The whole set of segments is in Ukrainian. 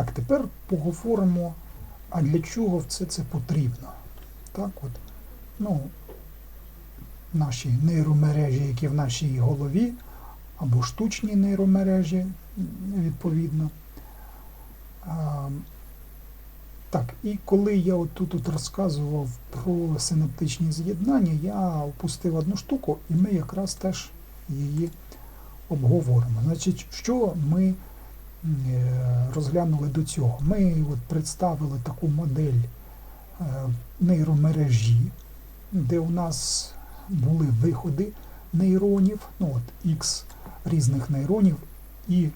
Так, тепер поговоримо, а для чого все це потрібно. Так, от, ну, наші нейромережі, які в нашій голові, або штучні нейромережі, відповідно. А, так, і коли я от тут от розказував про синаптичні з'єднання, я опустив одну штуку, і ми якраз теж її обговоримо. Значить, що ми розглянули до цього? Ми от представили таку модель е, нейромережі, де у нас були виходи нейронів, ну от X різних нейронів, і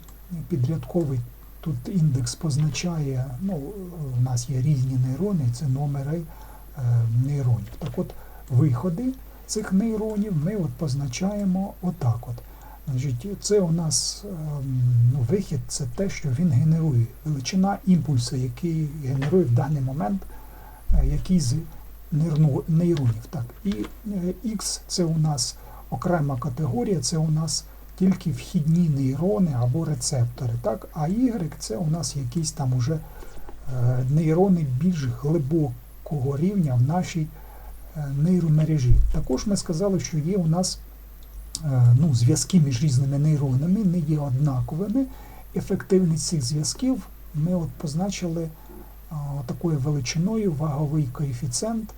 підрядковий тут індекс позначає, ну, у нас є різні нейрони, це номери е, нейронів. Так от, виходи цих нейронів ми от позначаємо отак. от. Значить, це у нас ем, ну, вихід, це те, що він генерує. Величина імпульсу, який генерує в даний момент е, який з нейронів. Так. І е, X це у нас окрема категорія, це у нас тільки вхідні нейрони або рецептори. Так? А Y це у нас якісь там уже е, нейрони більш глибокого рівня в нашій е, нейромережі. Також ми сказали, що є у нас е, ну, зв'язки між різними нейронами, не є однаковими. Ефективність цих зв'язків ми от позначили такою величиною ваговий коефіцієнт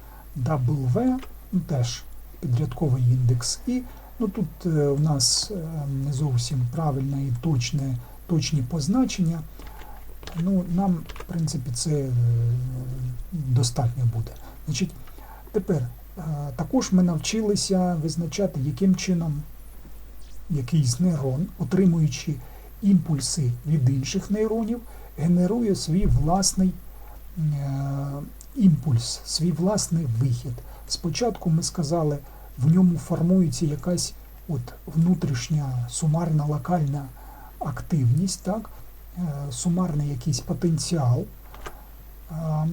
W, ну, теж підрядковий індекс І. Ну, тут е, у нас е, не зовсім правильне і точне, точні позначення. Ну, нам, в принципі, це е, достатньо буде. Значить, тепер е, також ми навчилися визначати, яким чином якийсь нейрон, отримуючи імпульси від інших нейронів, генерує свій власний е, імпульс, свій власний вихід. Спочатку ми сказали, в ньому формується якась от внутрішня сумарна локальна активність, так? е, сумарний якийсь потенціал, е,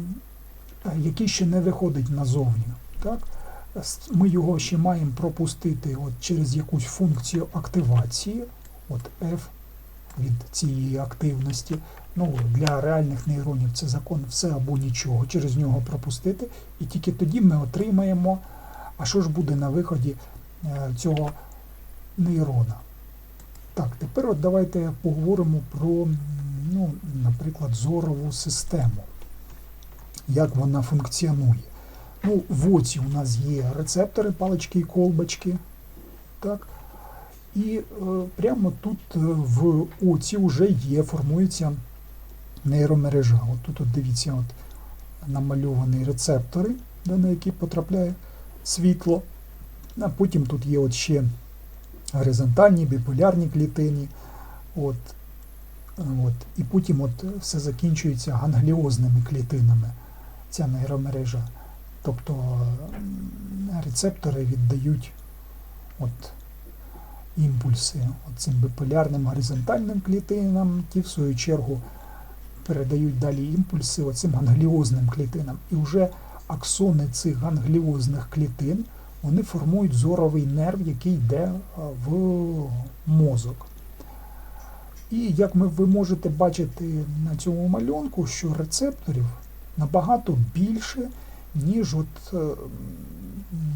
який ще не виходить назовні. Так? Ми його ще маємо пропустити от через якусь функцію активації, от F від цієї активності. Ну, для реальних нейронів це закон все або нічого, через нього пропустити, і тільки тоді ми отримаємо, а що ж буде на виході е, цього нейрона. Так, тепер от давайте поговоримо про, ну, наприклад, зорову систему. Як вона функціонує. Ну, в оці у нас є рецептори, палички і колбочки. Так? І е, прямо тут е, в оці вже є, формується нейромережа. От тут от дивіться, от намальовані рецептори, да, на які потрапляє світло. А потім тут є от ще горизонтальні, біполярні клітини. От, от. І потім от все закінчується гангліозними клітинами, ця нейромережа. Тобто рецептори віддають от, імпульси цим біполярним горизонтальним клітинам, ті, в свою чергу, передають далі імпульси оцим гангліозним клітинам. І вже аксони цих гангліозних клітин вони формують зоровий нерв, який йде в мозок. І як ви можете бачити на цьому малюнку, що рецепторів набагато більше, ніж от, е,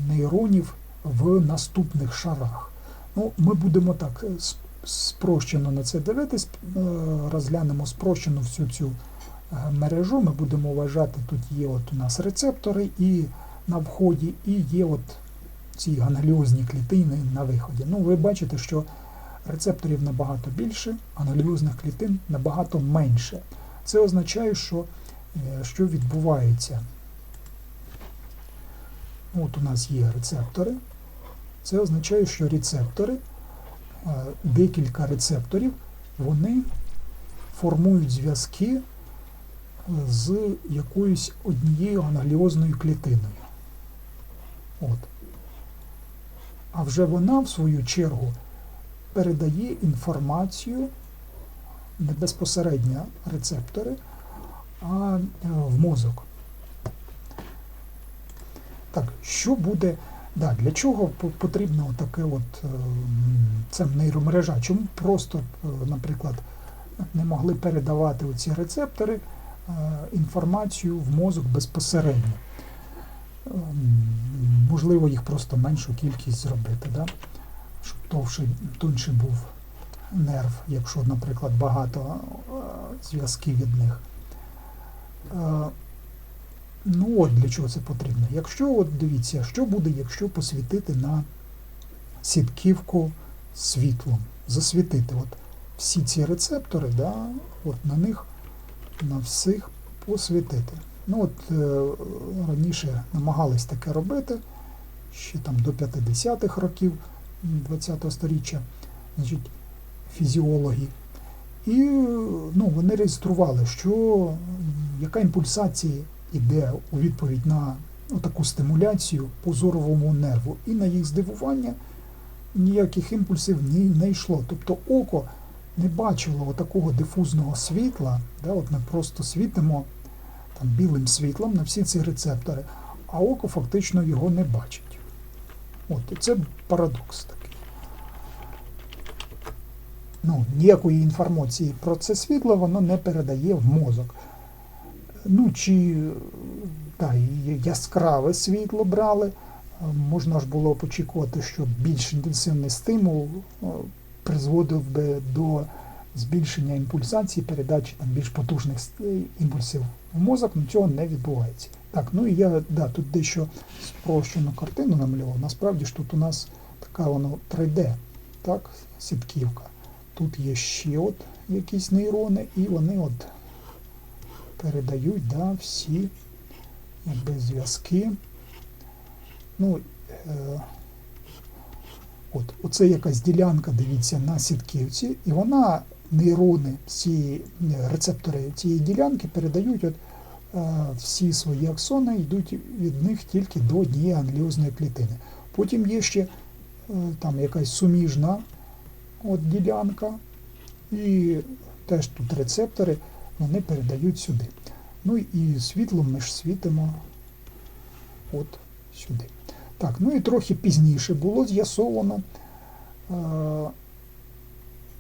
нейронів в наступних шарах. Ну, ми будемо так е, спрощено на це дивитись, е, розглянемо спрощено всю цю мережу. Ми будемо вважати, тут є от у нас рецептори і на вході, і є от ці гангліозні клітини на виході. Ну, ви бачите, що рецепторів набагато більше, гангліозних клітин набагато менше. Це означає, що, що відбувається. От у нас є рецептори. Це означає, що рецептори, декілька рецепторів, вони формують зв'язки е, з якоюсь однією гангліозною клітиною. От. А вже вона, в свою чергу, передає інформацію не безпосередньо рецептори, а е, в мозок. Так, що буде. Да, для чого по- потрібно таке от е, це нейромережа? Чому просто, е, наприклад, не могли передавати оці рецептори е, інформацію в мозок безпосередньо. Можливо, їх просто меншу кількість зробити, да? щоб товший, тонший був нерв, якщо, наприклад, багато зв'язків від них. Ну от для чого це потрібно. Якщо, от дивіться, що буде, якщо посвітити на сітківку світлом, засвітити от всі ці рецептори, да, от на них на всіх посвітити. Ну от е, раніше намагались таке робити, ще там до 50-х років ХХ століття, значить, фізіологи. І ну, вони реєстрували, що яка імпульсація йде у відповідь на ну, таку стимуляцію по зоровому нерву. І на їх здивування ніяких імпульсів не йшло. Тобто око не бачило такого дифузного світла, да, от ми просто світимо там, білим світлом на всі ці рецептори, а око фактично його не бачить. От, і це парадокс такий. Ну, ніякої інформації про це світло воно не передає в мозок. Ну, чи та, яскраве світло брали, е, можна ж було б очікувати, що більш інтенсивний стимул е, призводив би до збільшення імпульсації, передачі там, більш потужних е, імпульсів в мозок, але цього не відбувається. Так, ну і я да, тут дещо спрощену картину намалював. Насправді ж тут у нас така воно 3D, так, сітківка. Тут є ще от якісь нейрони, і вони от передають да, всі якби, зв'язки. Ну, е, от, оце якась ділянка, дивіться, на сітківці, і вона нейрони, ці е, рецептори цієї ділянки передають от, е, всі свої аксони, йдуть від них тільки до однієї англіозної клітини. Потім є ще е, там якась суміжна от, ділянка, і теж тут рецептори, вони передають сюди. Ну і світлом ми ж світимо от сюди. Так, ну і трохи пізніше було з'ясовано, е,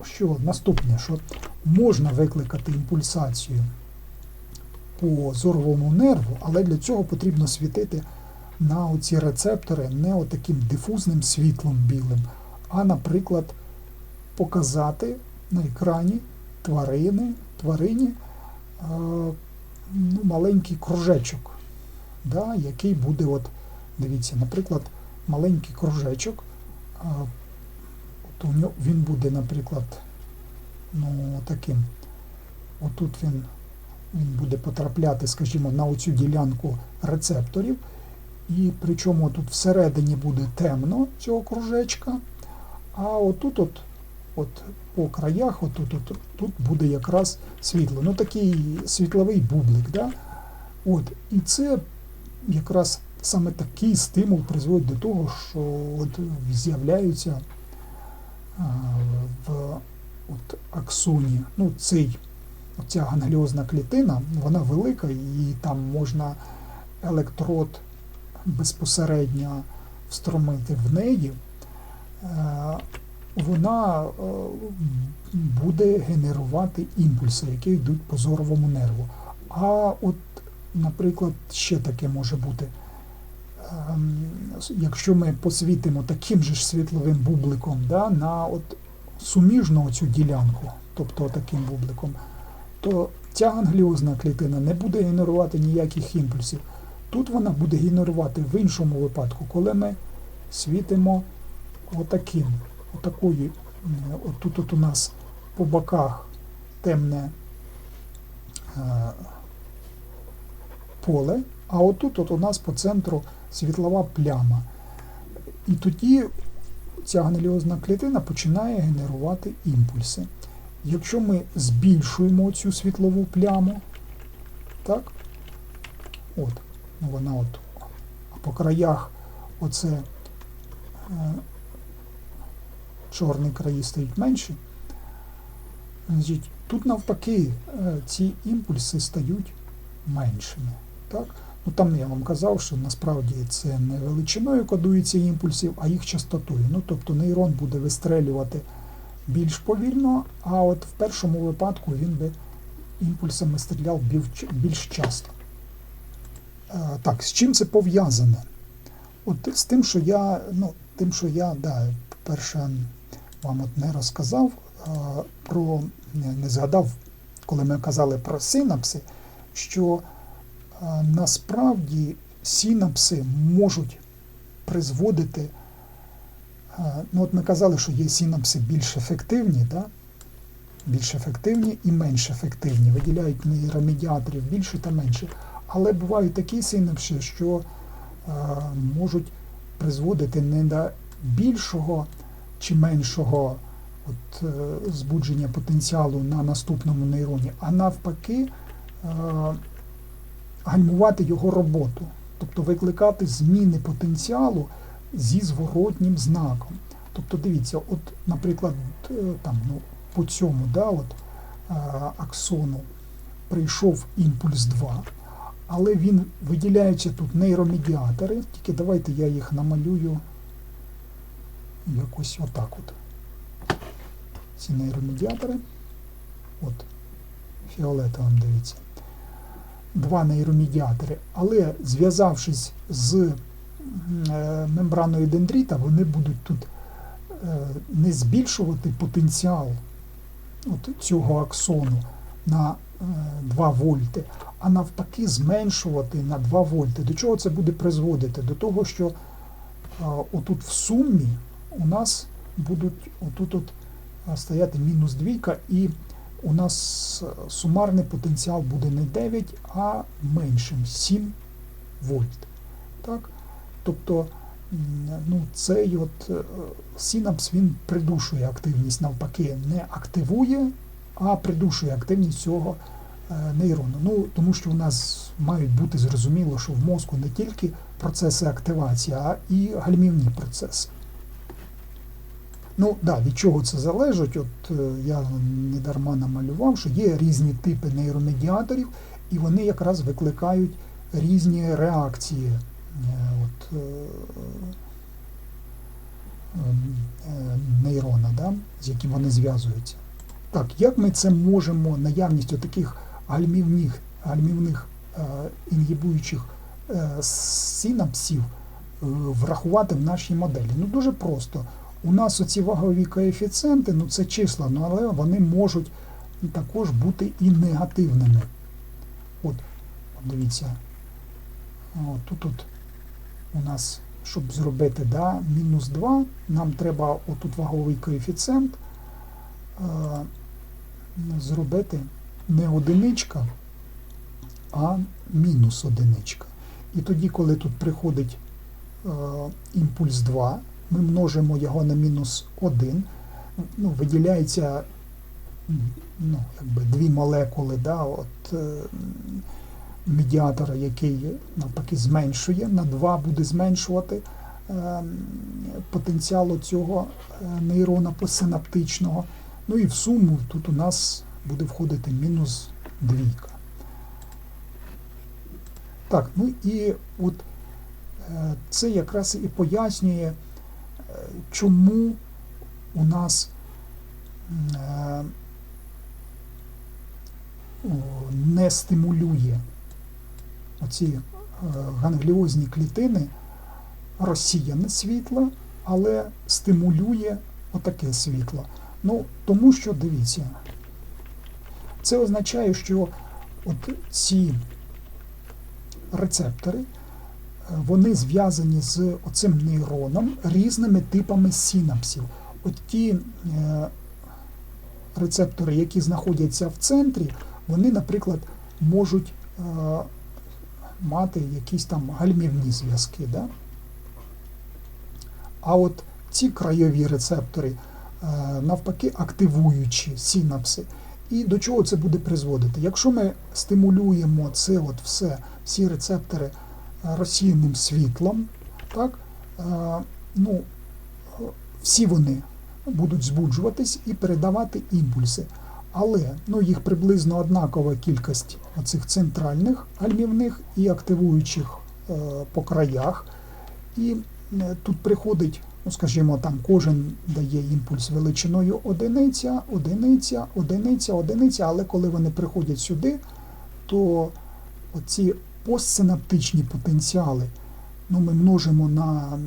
що наступне, що можна викликати імпульсацію по зоровому нерву, але для цього потрібно світити на оці рецептори не отаким дифузним світлом білим, а, наприклад, показати на екрані тварини, тварині ну, маленький кружечок, да, який буде, от, дивіться, наприклад, маленький кружечок. От у нього, він буде, наприклад, ну, таким. Отут він, він буде потрапляти, скажімо, на оцю ділянку рецепторів. І причому тут всередині буде темно цього кружечка, а отут от, от по краях, отут, от, тут буде якраз світло. Ну такий світловий бублик. Да? От, і це якраз саме такий стимул призводить до того, що от з'являються в от, аксоні, ну, цей, ця гангліозна клітина, вона велика, і там можна електрод безпосередньо встромити в неї. Вона е, буде генерувати імпульси, які йдуть по зоровому нерву. А от, наприклад, ще таке може бути. Ем, Якщо ми посвітимо таким же ж світловим бубликом да, на от суміжну цю ділянку, тобто таким бубликом, то ця гангліозна клітина не буде генерувати ніяких імпульсів. Тут вона буде генерувати в іншому випадку, коли ми світимо отаким, отакою, м, отут от у нас по боках темне е, поле, а отут от у нас по центру світлова пляма. І тоді ця гангліозна клітина починає генерувати імпульси. Якщо ми збільшуємо цю світлову пляму, так, от, ну вона от, а по краях оце е, чорні краї стають менші, тут навпаки е, ці імпульси стають меншими. Так? Ну, там я вам казав, що насправді це не величиною кодується імпульсів, а їх частотою. Ну, тобто нейрон буде вистрелювати більш повільно, а от в першому випадку він би імпульсами стріляв більш, більш часто. Е, Так, з чим це пов'язане? От з тим, що я, ну, тим, що я, да, перше, вам от не розказав про, не, згадав, коли ми казали про синапси, що насправді синапси можуть призводити. Ну, от ми казали, що є синапси більш ефективні, да? більш ефективні і менш ефективні. Виділяють нейромедіаторів більше та менше. Але бувають такі синапси, що е, можуть призводити не до більшого чи меншого от, е, збудження потенціалу на наступному нейроні, а навпаки е, гальмувати його роботу, тобто викликати зміни потенціалу зі зворотнім знаком. Тобто, дивіться, от, наприклад, е, там, ну, по цьому да, от, аксону прийшов імпульс 2, але він виділяється тут нейромедіатори, тільки давайте я їх намалюю якось отак от. Ці нейромедіатори. От, фіолетовим дивіться. Два нейромедіатори, але зв'язавшись з е, мембраною дендріта, вони будуть тут е, не збільшувати потенціал от цього аксону на е, 2 вольти, а навпаки зменшувати на 2 вольти. До чого це буде призводити? До того, що е, отут в сумі у нас будуть отут от стояти мінус двійка, і у нас е, сумарний потенціал буде не 9, а меншим 7 вольт. Так? Тобто ну, цей от е, синапс він придушує активність, навпаки, не активує, а придушує активність цього е, нейрону. Ну, тому що у нас мають бути зрозуміло, що в мозку не тільки процеси активації, а і гальмівні процеси. Ну, да, від чого це залежить? От е, я не дарма намалював, що є різні типи нейромедіаторів, і вони якраз викликають різні реакції е, от, е, нейрона, да, з яким вони зв'язуються. Так, як ми це можемо наявністю таких гальмівних, гальмівних е, інгібуючих е, синапсів е, врахувати в нашій моделі? Ну дуже просто. У нас оці вагові коефіцієнти, ну це числа, ну, але вони можуть також бути і негативними. От, дивіться, от, тут от у нас, щоб зробити да, мінус 2, нам треба отут ваговий коефіцієнт е, зробити не одиничка, а мінус одиничка. І тоді, коли тут приходить е, імпульс 2, ми множимо його на мінус 1, ну, виділяється ну, якби дві молекули да, от, е, медіатора, який навпаки зменшує, на 2 буде зменшувати е, потенціал цього е, нейрона посинаптичного. Ну і в суму тут у нас буде входити мінус двійка. Так, ну і от е, це якраз і пояснює, чому у нас е, не стимулює оці е, гангліозні клітини розсіяне світло, але стимулює отаке світло. Ну, тому що, дивіться, це означає, що от ці рецептори, е, вони зв'язані з оцим нейроном різними типами синапсів. От ті е, рецептори, які знаходяться в центрі, вони, наприклад, можуть е, мати якісь там гальмівні зв'язки. Да? А от ці крайові рецептори, е, навпаки, активуючі синапси. І до чого це буде призводити? Якщо ми стимулюємо це от все, всі рецептори розсіяним світлом, так, е, ну, всі вони будуть збуджуватись і передавати імпульси. Але ну, їх приблизно однакова кількість оцих центральних гальмівних і активуючих е, по краях. І е, тут приходить ну, скажімо, там кожен дає імпульс величиною одиниця, одиниця, одиниця, одиниця, але коли вони приходять сюди, то оці постсинаптичні потенціали ну, ми множимо на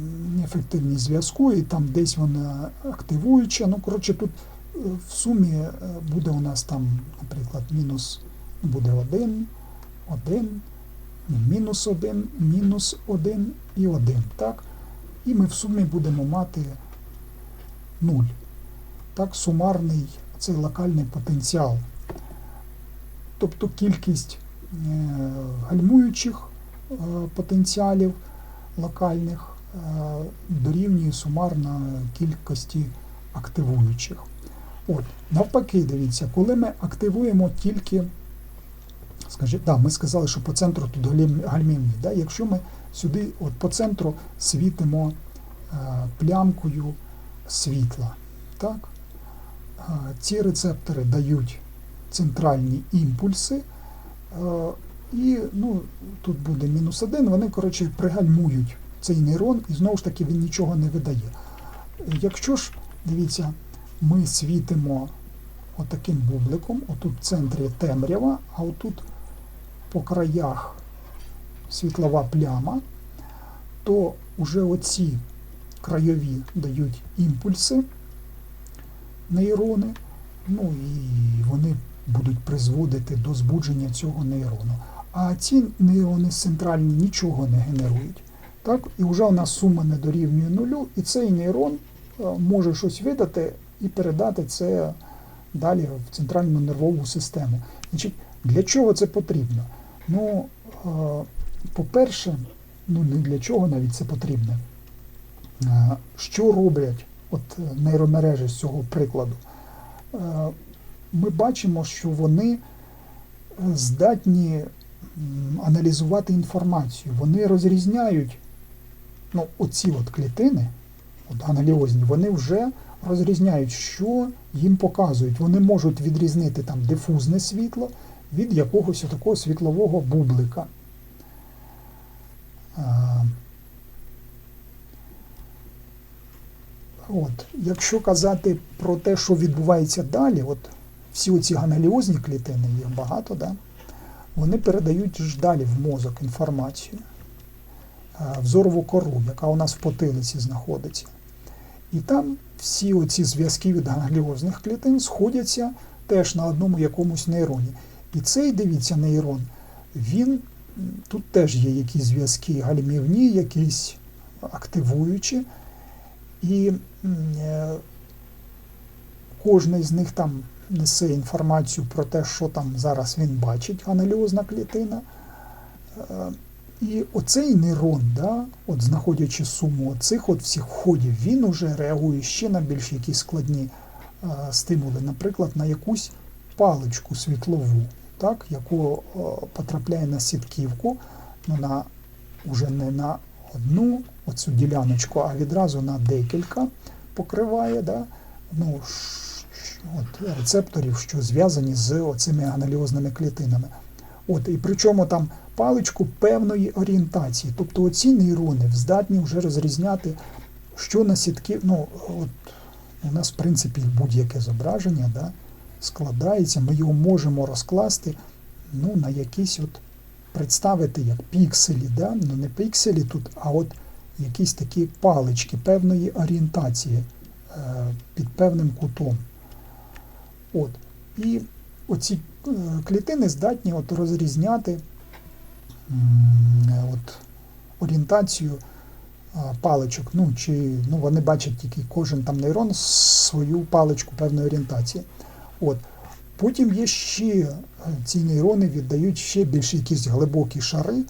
ефективність зв'язку, і там десь вона активуюча. Ну, коротше, тут е, в сумі е, буде у нас там, наприклад, мінус буде 1, 1, мінус 1, мінус 1 і 1. Так? І ми в сумі будемо мати 0. Так, сумарний цей локальний потенціал. Тобто кількість гальмуючих е, потенціалів локальних е, дорівнює сумарно кількості активуючих. От, навпаки, дивіться, коли ми активуємо тільки, скажімо, да, ми сказали, що по центру тут гальм- гальмівні. Да? Якщо ми сюди от по центру світимо е, плямкою світла, так? е, ці рецептори дають центральні імпульси. Е, і ну, тут буде мінус один, вони, коротше, пригальмують цей нейрон, і знову ж таки він нічого не видає. Якщо ж, дивіться, ми світимо отаким бубликом, отут в центрі темрява, а отут по краях світлова пляма, то вже оці крайові дають імпульси, нейрони, ну і вони будуть призводити до збудження цього нейрону. А ці нейрони центральні нічого не генерують. Так? І вже у нас сума не дорівнює нулю, і цей нейрон е, може щось видати і передати це далі в центральну нервову систему. Значить, для чого це потрібно? Ну, е, по-перше, ну не для чого навіть це потрібно. Е, Що роблять от нейромережі з цього прикладу? Е, Ми бачимо, що вони е, здатні аналізувати інформацію. Вони розрізняють ну, оці от клітини, от аналіозні, вони вже розрізняють, що їм показують. Вони можуть відрізнити там дифузне світло від якогось такого світлового бублика. От, якщо казати про те, що відбувається далі, от всі оці ганаліозні клітини, їх багато, да, вони передають ж далі в мозок інформацію, е, в зорову кору, яка у нас в потилиці знаходиться. І там всі оці зв'язки від гангліозних клітин сходяться теж на одному якомусь нейроні. І цей, дивіться, нейрон, він тут теж є якісь зв'язки гальмівні, якісь активуючі. І е, кожний з них там несе інформацію про те, що там зараз він бачить, аналіозна клітина. Е, І оцей нейрон, да, от знаходячи суму цих от всіх входів, він уже реагує ще на більш якісь складні е, стимули, наприклад, на якусь паличку світлову, так, яку е, потрапляє на сітківку, ну, на, уже не на одну оцю діляночку, а відразу на декілька покриває да, ну, от, рецепторів, що зв'язані з оцими аналіозними клітинами. От, і причому там паличку певної орієнтації. Тобто оці нейрони здатні вже розрізняти, що на сітки. Ну, от, у нас, в принципі, будь-яке зображення да, складається, ми його можемо розкласти ну, на якісь от представити як пікселі, да? ну не пікселі тут, а от якісь такі палички певної орієнтації е, під певним кутом. От. І оці е, клітини здатні от розрізняти от, орієнтацію паличок. Ну, чи, ну, вони бачать тільки кожен там нейрон свою паличку певної орієнтації. От. Потім є ще е, ці нейрони віддають ще більш якісь глибокі шари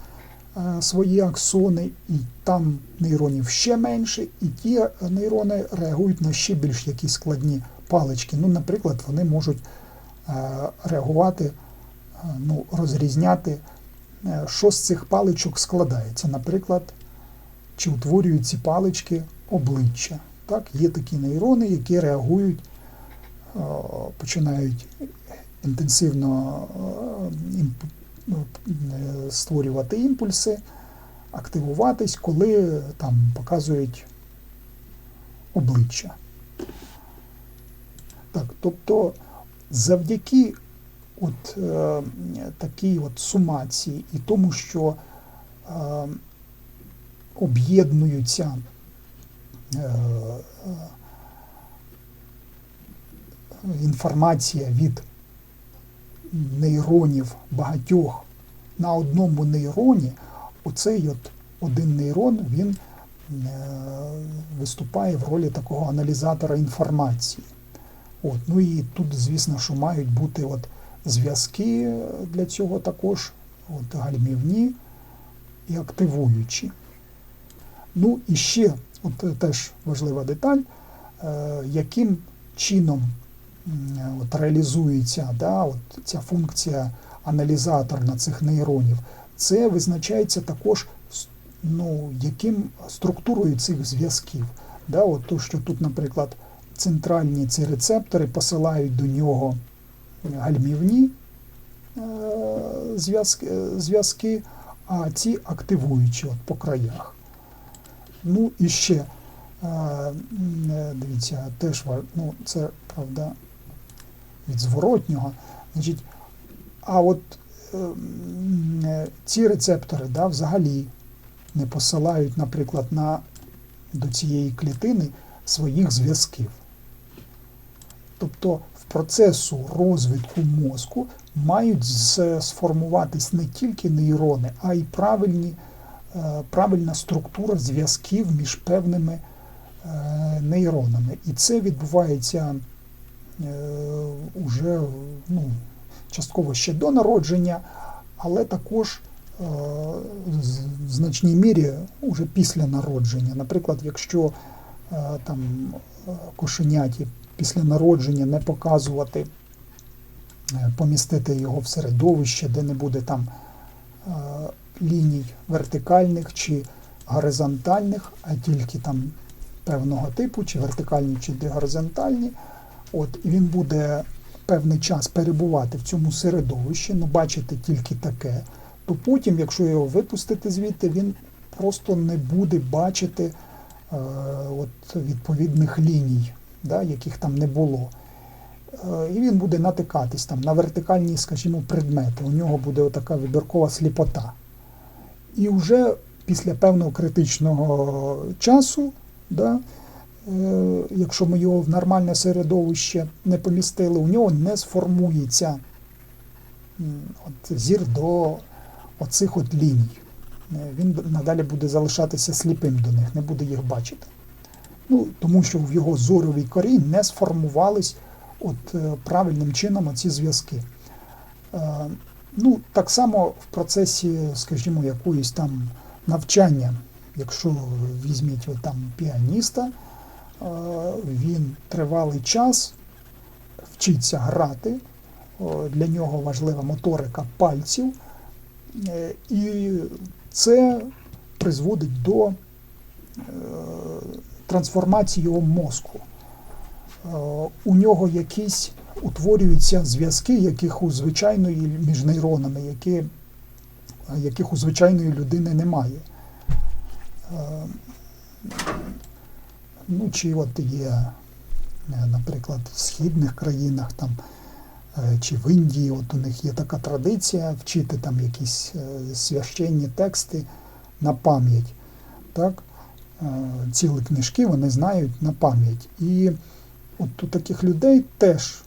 е, свої аксони, і там нейронів ще менше, і ті нейрони реагують на ще більш якісь складні палички. Ну, наприклад, вони можуть е, реагувати, е, ну, розрізняти, е, що з цих паличок складається. Наприклад, чи утворюють ці палички обличчя. Так? Є такі нейрони, які реагують, починають інтенсивно ну, створювати імпульси, активуватись, коли там показують обличчя. Так, тобто завдяки от, е, такій от сумації і тому, що е, об'єднуються е, е, інформація від нейронів багатьох на одному нейроні, оцей от один нейрон він е, виступає в ролі такого аналізатора інформації. От, ну і тут, звісно, що мають бути от зв'язки для цього також, от гальмівні і активуючі. Ну і ще от е, теж важлива деталь, е, яким чином от реалізується да, от ця функція аналізатор на цих нейронів, це визначається також ну, яким структурою цих зв'язків. Да, от то, що тут, наприклад, центральні ці рецептори посилають до нього гальмівні е, зв'язки, е, зв'язки, а ці активуючі от по краях. Ну і ще, е, е, дивіться, теж ну, це правда від зворотнього. Значить, а от е, е, ці рецептори да, взагалі не посилають, наприклад, на, до цієї клітини своїх зв'язків. Тобто в процесу розвитку мозку мають сформуватись не тільки нейрони, а й правильні, е, правильна структура зв'язків між певними е, нейронами. І це відбувається е, уже ну, частково ще до народження, але також в значній мірі уже після народження. Наприклад, якщо там кошеняті після народження не показувати, е, помістити його в середовище, де не буде там е, ліній вертикальних чи горизонтальних, а тільки там певного типу, чи вертикальні, чи горизонтальні. От, він буде певний час перебувати в цьому середовищі, ну бачити тільки таке, то потім, якщо його випустити звідти, він просто не буде бачити е, от, відповідних ліній, да, яких там не було. Е, і він буде натикатись там на вертикальні, скажімо, предмети. У нього буде така вибіркова сліпота. І вже після певного критичного часу, да, е, якщо ми його в нормальне середовище не помістили, у нього не сформується от, зір до оцих от ліній. Е, Він надалі буде залишатися сліпим до них, не буде їх бачити. Ну, тому що в його зоровій корі не сформувались от, е, правильним чином оці зв'язки. Е, Ну, так само в процесі, скажімо, якоїсь там навчання, якщо візьміть от там піаніста, е, він тривалий час вчиться грати, для нього важлива моторика пальців, і це призводить до е, трансформації його мозку. Е, У нього якісь утворюються зв'язки, яких у звичайної між нейронами, які, яких у звичайної людини немає. Е, Ну, чи от є, е, наприклад, в східних країнах там, е, чи в Індії, от у них є така традиція вчити там якісь е, священні тексти на пам'ять. Так? Е, Цілі книжки вони знають на пам'ять. І от у таких людей теж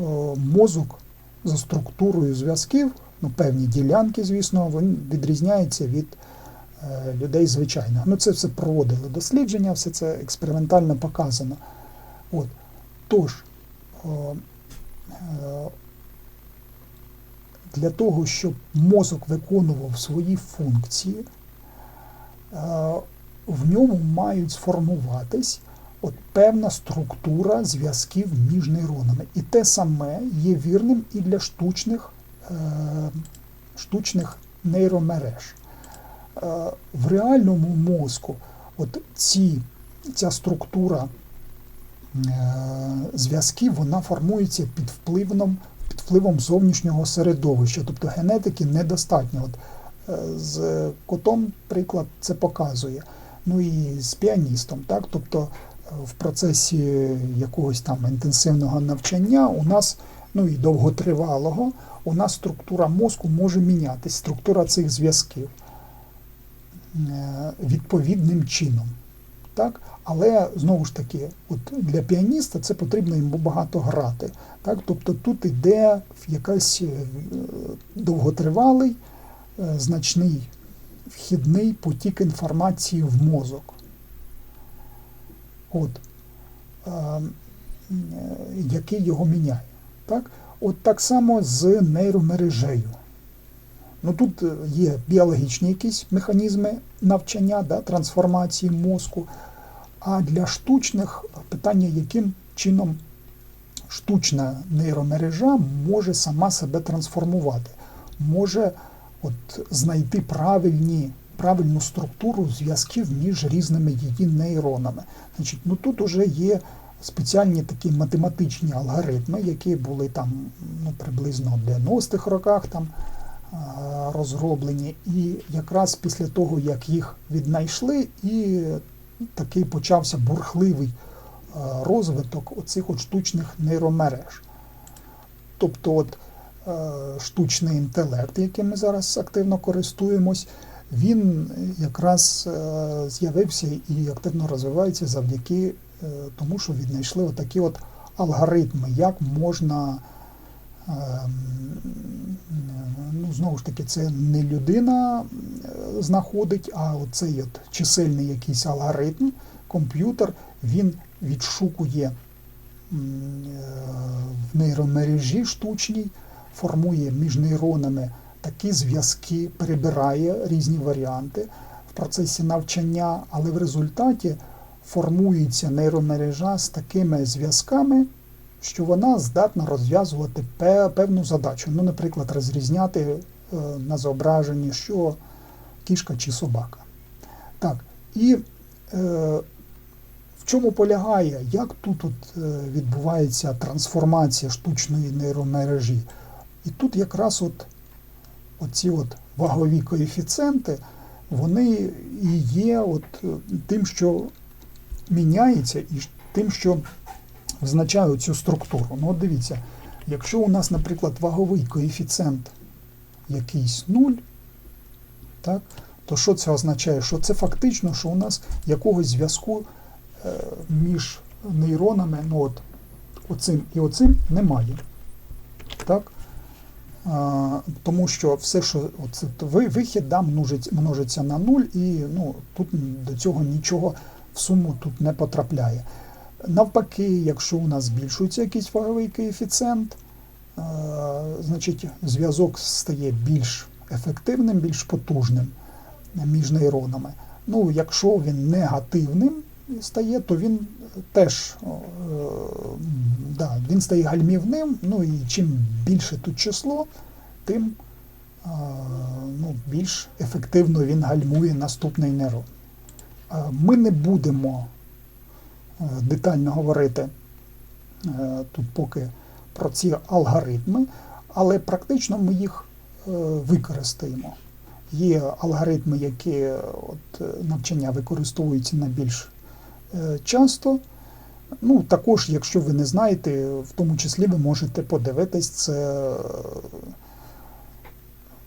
е, мозок за структурою зв'язків, ну, певні ділянки, звісно, він відрізняється від е, людей звичайних. Ну, це все проводили дослідження, все це експериментально показано. От. Тож, для того, щоб мозок виконував свої функції, в ньому мають сформуватись от певна структура зв'язків між нейронами. І те саме є вірним і для штучних, е, штучних нейромереж. Е, в реальному мозку от ці, ця структура е, зв'язків вона формується під впливом, під впливом зовнішнього середовища, тобто генетики недостатньо. От, е, з котом приклад це показує. Ну і з піаністом, так? Тобто в процесі якогось там інтенсивного навчання у нас, ну і довготривалого, у нас структура мозку може мінятись, структура цих зв'язків е, відповідним чином. Так? Але знову ж таки, от для піаніста це потрібно йому багато грати. Так? Тобто тут йде якась е, довготривалий, е, значний вхідний потік інформації в мозок. От, е, е, який його міняє. Так? От так само з нейромережею. Ну, тут е, є біологічні якісь механізми навчання, да, трансформації мозку. А для штучних питання, яким чином штучна нейромережа може сама себе трансформувати, може от, знайти правильні, правильну структуру зв'язків між різними її нейронами. Значить, ну, тут вже є спеціальні такі математичні алгоритми, які були там ну, приблизно в 90-х роках там, розроблені. І якраз після того, як їх віднайшли, і такий почався бурхливий розвиток оцих от штучних нейромереж. Тобто от, штучний інтелект, яким ми зараз активно користуємось, він якраз е, з'явився і активно розвивається завдяки е, тому, що віднайшли отакі от алгоритми, як можна. е, Ну, знову ж таки, це не людина е, знаходить, а оцей от чисельний якийсь алгоритм, комп'ютер, він відшукує е, в нейромережі штучній, формує між нейронами такі зв'язки, перебирає різні варіанти в процесі навчання, але в результаті формується нейромережа з такими зв'язками, що вона здатна розв'язувати певну задачу. Ну, наприклад, розрізняти е, на зображенні, що кішка чи собака. Так, і е, в чому полягає, як тут от, е, відбувається трансформація штучної нейромережі? І тут якраз от оці от вагові коефіцієнти, вони і є от е, тим, що міняється, і тим, що визначає цю структуру. Ну, от дивіться, якщо у нас, наприклад, ваговий коефіцієнт якийсь 0, так, то що це означає? Що це фактично, що у нас якогось зв'язку е, між нейронами, ну от оцим і оцим немає. Тому що все, що оце, вихід да, множить, множиться на 0, і ну, тут до цього нічого в суму тут не потрапляє. Навпаки, якщо у нас збільшується якийсь ваговий коефіцієнт, значить зв'язок стає більш ефективним, більш потужним між нейронами. Ну, якщо він негативним стає, то він теж е, да, він стає гальмівним. Ну і чим більше тут число, тим ну, більш ефективно він гальмує наступний нейрон. Ми не будемо е, детально говорити е, тут поки про ці алгоритми, але практично ми їх використаємо. Є алгоритми, які от, навчання використовуються найбільш е, часто. Ну, також, якщо ви не знаєте, в тому числі ви можете подивитись це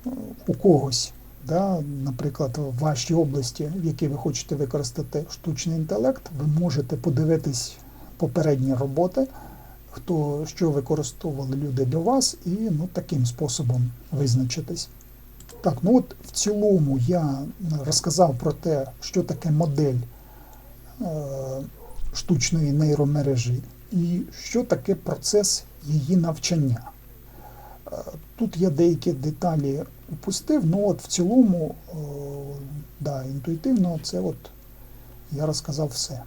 е, у когось. Да? Наприклад, в вашій області, в якій ви хочете використати штучний інтелект, ви можете подивитись попередні роботи, хто що використовували люди до вас, і ну, таким способом визначитись. Так, ну от в цілому я розказав про те, що таке модель е, штучної нейромережі і що таке процес її навчання. Е, Тут я деякі деталі упустив, але от в цілому, е, да, інтуїтивно, це от я розказав все.